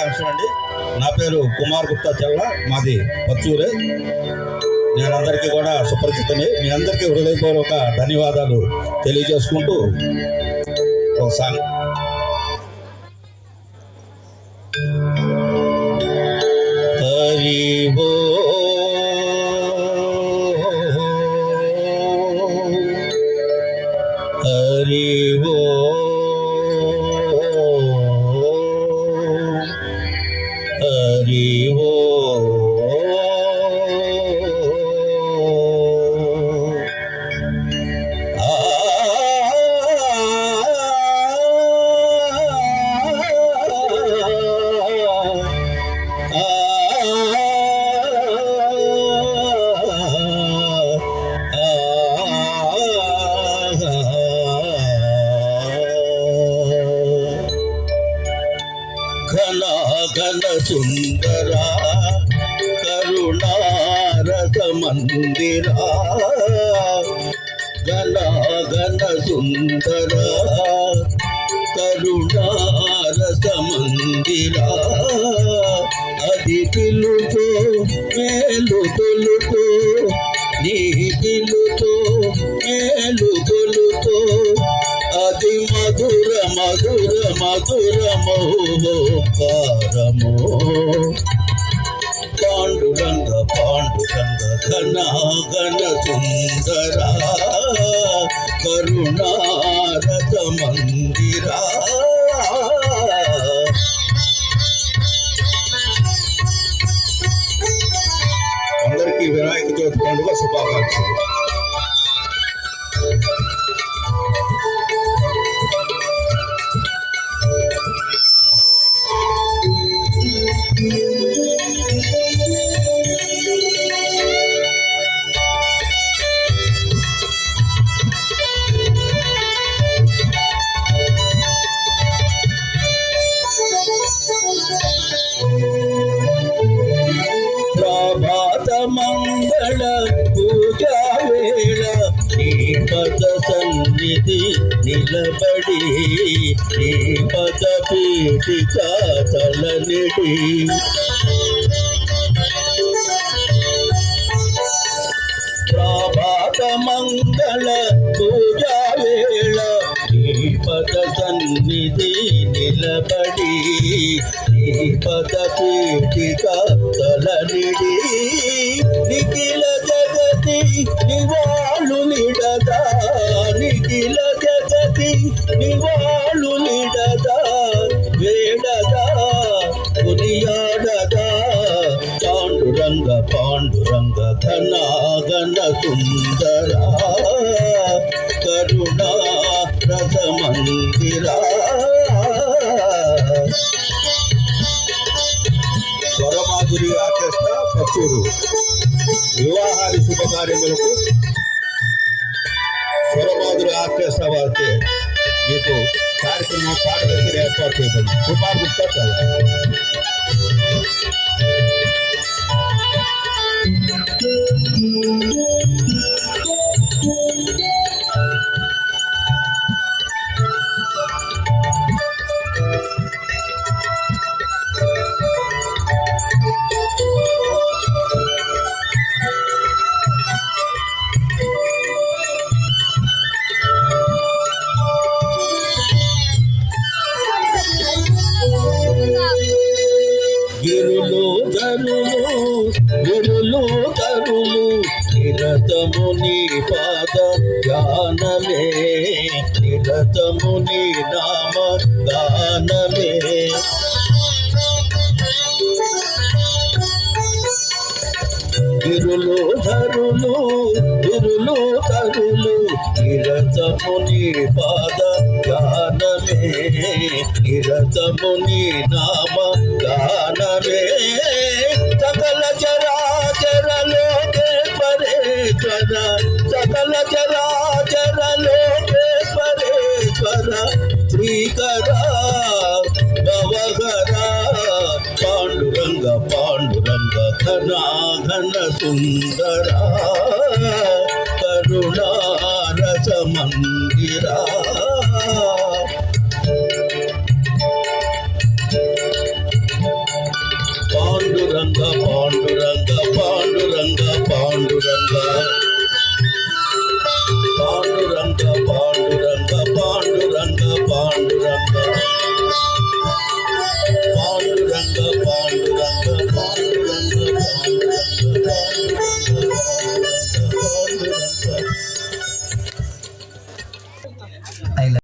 శుభాకాంక్షలు అండి. నా పేరు కుమార్ గుప్తా చెల్ల మాది పచ్చూరే. నేను అందరికీ కూడా సుపరిచితమే మీ అందరికీ హృదయపూర్వక ధన్యవాదాలు తెలియజేసుకుంటూ ఒక సాంగ్. அறிவோ సుందరా కరుణారత మందిరా ఘన ఘన సుందరా కరుణారత మందిరా అది పిలుతో మేలు తొలుతో నీ పిలుతో మేలు తొలుతో అది మధుర మధుర మధుర పారమో నీ పద సన్నిధి నిలబడి నీ పద పీఠిక తలనిడి ప్రభాత మంగళ పూజా వేళ నీ పద సన్నిధి నిలబడి నీ పద పీఠిక తలనిడి నిఖిల జగతి నివ రంగ పాండురంగ ధనాగన సుందర కరుణా రథ మందిరా స్వరమాధురి ఆర్కెస్ట్రా పచ్చూరు. వివాహాది శుభకార్యములకు స్వరమాధురి ఆర్కెస్ట్రా వారితే మీకు కార్యక్రమం పాట ఏర్పాటు చేయబడింది. కృపా గుప్తా చాలా నిరతముని పాద ధ్యానమే నిరతముని నామ దానమే. గిరులు ధరులు గిరులు తరులు నిరతముని పాద ధ్యానమే నిరతముని నామ గానమే లోకేశ్వరేశ్వర సకల చరాచర లోకేశ్వరేశ్వర శ్రీకర భవహర పాండురంగ పాండురంగ ఘన ఘన సుందర కరుణారస మందిరా.